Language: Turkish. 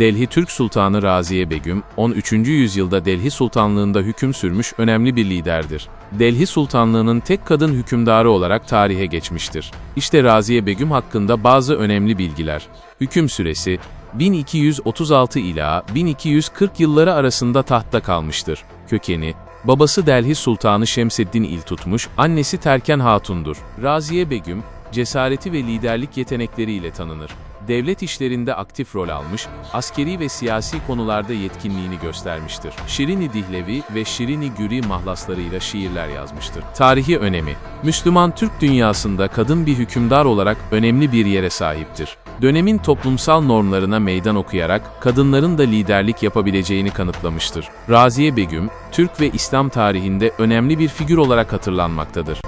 Delhi Türk Sultanı Raziye Begüm, 13. yüzyılda Delhi Sultanlığında hüküm sürmüş önemli bir liderdir. Delhi Sultanlığı'nın tek kadın hükümdarı olarak tarihe geçmiştir. İşte Raziye Begüm hakkında bazı önemli bilgiler. Hüküm süresi 1236 ila 1240 yılları arasında tahtta kalmıştır. Kökeni Babası Delhi Sultanı Şemseddin İl tutmuş, annesi Terken Hatun'dur. Raziye Begüm, cesareti ve liderlik yetenekleriyle tanınır. Devlet işlerinde aktif rol almış, askeri ve siyasi konularda yetkinliğini göstermiştir. Şirini Dihlevi ve Şirini Güri mahlaslarıyla şiirler yazmıştır. Tarihi önemi Müslüman Türk dünyasında kadın bir hükümdar olarak önemli bir yere sahiptir. Dönemin toplumsal normlarına meydan okuyarak kadınların da liderlik yapabileceğini kanıtlamıştır. Raziye Begüm, Türk ve İslam tarihinde önemli bir figür olarak hatırlanmaktadır.